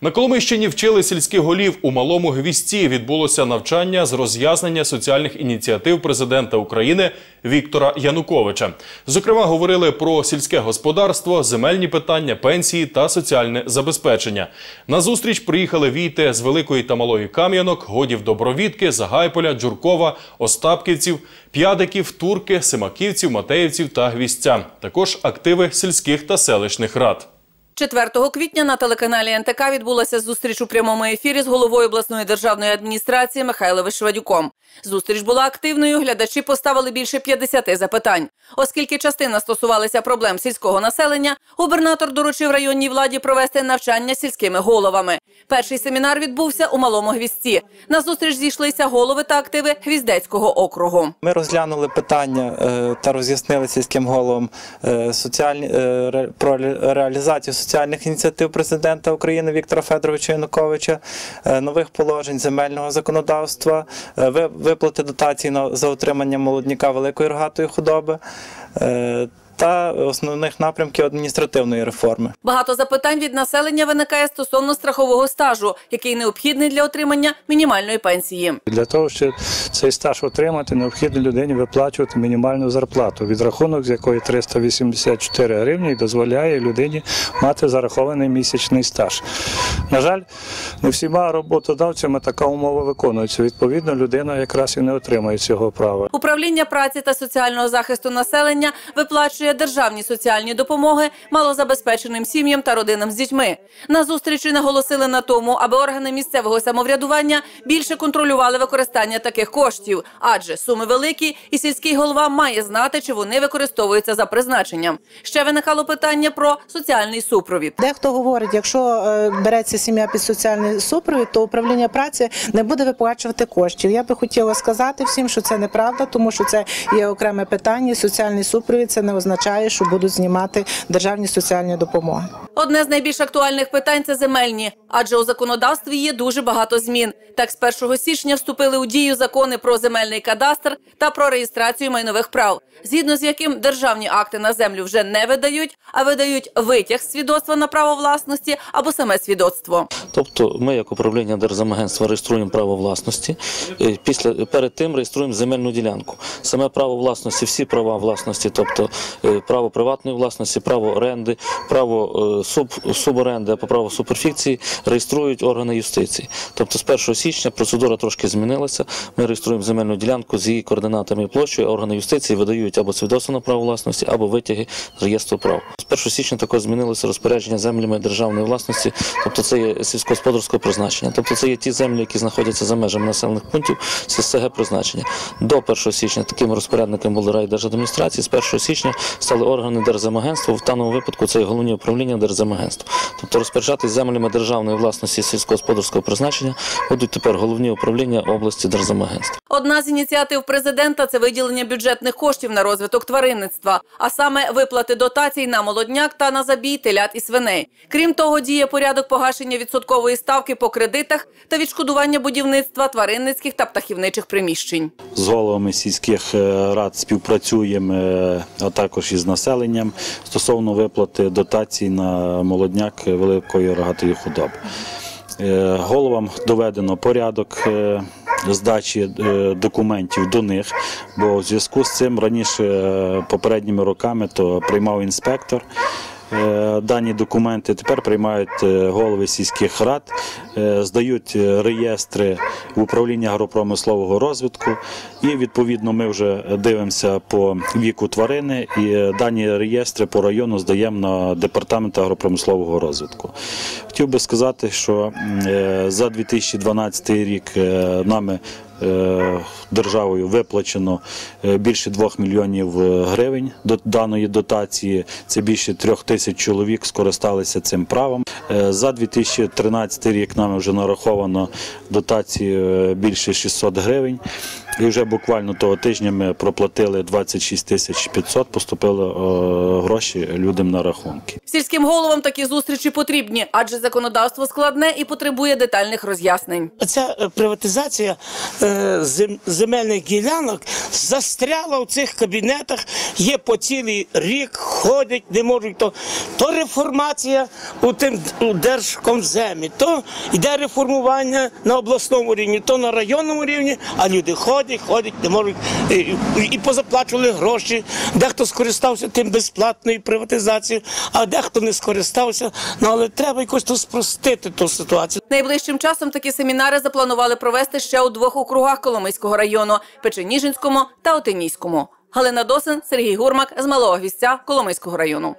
На Коломийщині вчили сільських голів. У малому гвісті відбулося навчання з роз'яснення соціальних ініціатив президента України Віктора Януковича. Зокрема, говорили про сільське господарство, земельні питання, пенсії та соціальне забезпечення. На зустріч приїхали війти з Великої та Малої Кам'янок, Годів Добровідки, Загайполя, Джуркова, Остапківців, П'ядиків, Турки, Симаківців, Матеївців та Гвістя. Також активи сільських та селищних рад. 4 квітня на телеканалі НТК відбулася зустріч у прямому ефірі з головою обласної державної адміністрації Михайловим Швадюком. Зустріч була активною. Глядачі поставили більше 50 запитань. Оскільки частина стосувалася проблем сільського населення, губернатор доручив районній владі провести навчання сільськими головами. Перший семінар відбувся у малому гвісті. На зустріч зійшлися голови та активи Гвіздецького округу. Ми розглянули питання е, та роз'яснили сільським головам е, соціальні, е, про реалізацію соціальних ініціатив президента України Віктора Федоровича Януковича, е, нових положень земельного законодавства, е, ви- виплати дотацій за отримання молодняка великої рогатої худоби. Е, та основних напрямків адміністративної реформи. Багато запитань від населення виникає стосовно страхового стажу, який необхідний для отримання мінімальної пенсії. Для того, щоб цей стаж отримати, необхідно людині виплачувати мінімальну зарплату, відрахунок з якої 384 гривні дозволяє людині мати зарахований місячний стаж. На жаль, не всіма роботодавцями така умова виконується. Відповідно, людина якраз і не отримує цього права. Управління праці та соціального захисту населення виплачує державні соціальні допомоги малозабезпеченим сім'ям та родинам з дітьми. На зустрічі наголосили на тому, аби органи місцевого самоврядування більше контролювали використання таких коштів, адже суми великі, і сільський голова має знати, чи вони використовуються за призначенням. Ще виникало питання про соціальний супровід. Дехто говорить, якщо е, береться сім'я під соціальний супровід, то управління праці не буде виплачувати коштів. Я би хотіла сказати всім, що це неправда, тому що це є окреме питання. Соціальний супровід це не означає, що будуть знімати державні соціальні допомоги. Одне з найбільш актуальних питань це земельні, адже у законодавстві є дуже багато змін. Так, з 1 січня вступили у дію закони про земельний кадастр та про реєстрацію майнових прав, згідно з яким державні акти на землю вже не видають, а видають витяг з свідоцтва на право власності або саме свідоцтво. Тобто ми, як управління Держзамагентства, реєструємо право власності. е, Після перед тим реєструємо земельну ділянку. Саме право власності, всі права власності, тобто е, право приватної власності, право оренди, право е, суб, суборенди або право суперфікції реєструють органи юстиції. Тобто з 1 січня процедура трошки змінилася. Ми реєструємо земельну ділянку з її координатами і площею. Органи юстиції видають або свідоцтво на право власності, або витяги з реєстру прав. З 1 січня також змінилося розпорядження землями державної власності, тобто це є сільськогосподарського призначення. Тобто це є ті землі, які знаходяться за межами населених пунктів ССГ призначення. До 1 січня такими розпорядниками були райдержадміністрації. З 1 січня стали органи Держзамагентства. В даному випадку це є головні управління Держзамагентства. Тобто розпоряджатись землями державної власності сільськогосподарського призначення будуть тепер головні управління області Держзамагентства. Одна з ініціатив президента це виділення бюджетних коштів на розвиток тваринництва, а саме виплати дотацій на молодняк та на забій телят і свиней. Крім того, діє порядок погашення відсоткової ставки по кредитах та відшкодування будівництва тваринницьких та птахівничих приміщень. з головами сільських е, рад співпрацюємо, е, а також із населенням стосовно виплати дотацій на молодняк великої рогатої худоби. Е, Головам доведено порядок здачі документів до них, бо в зв'язку з цим раніше попередніми роками то приймав інспектор. Е, Дані документи тепер приймають е, голови сільських рад, е, здають реєстри в управління агропромислового розвитку, і відповідно ми вже дивимося по віку тварини, і дані реєстри по району здаємо на департамент агропромислового розвитку. Хотів би сказати, що за 2012 рік нами державою виплачено е, більше 2 мільйонів е, гривень до даної дотації. Це більше трьох тисяч чоловік скористалися цим правом. Е, За 2013 рік нами вже нараховано дотації е, більше 600 гривень. І вже буквально того тижня ми проплатили 26 тисяч 500, поступили е, гроші людям на рахунки. Сільським головам такі зустрічі потрібні, адже законодавство складне і потребує детальних роз'яснень. Ця е, приватизація е, земельних ділянок застряла в цих кабінетах, є по цілий рік, ходять, не можуть. То, то реформація у тим у держкомземі, то йде реформування на обласному рівні, то на районному рівні, а люди ходять, ходять, не можуть і позаплачували гроші. Дехто скористався тим безплатною приватизацією, а дехто не скористався. Ну але треба якось то спростити ту ситуацію. Найближчим часом такі семінари запланували провести ще у двох округах Коломийського району – Печеніжинському та Отинійському. Галина Досин, Сергій Гурмак з Малого Гвістя Коломийського району.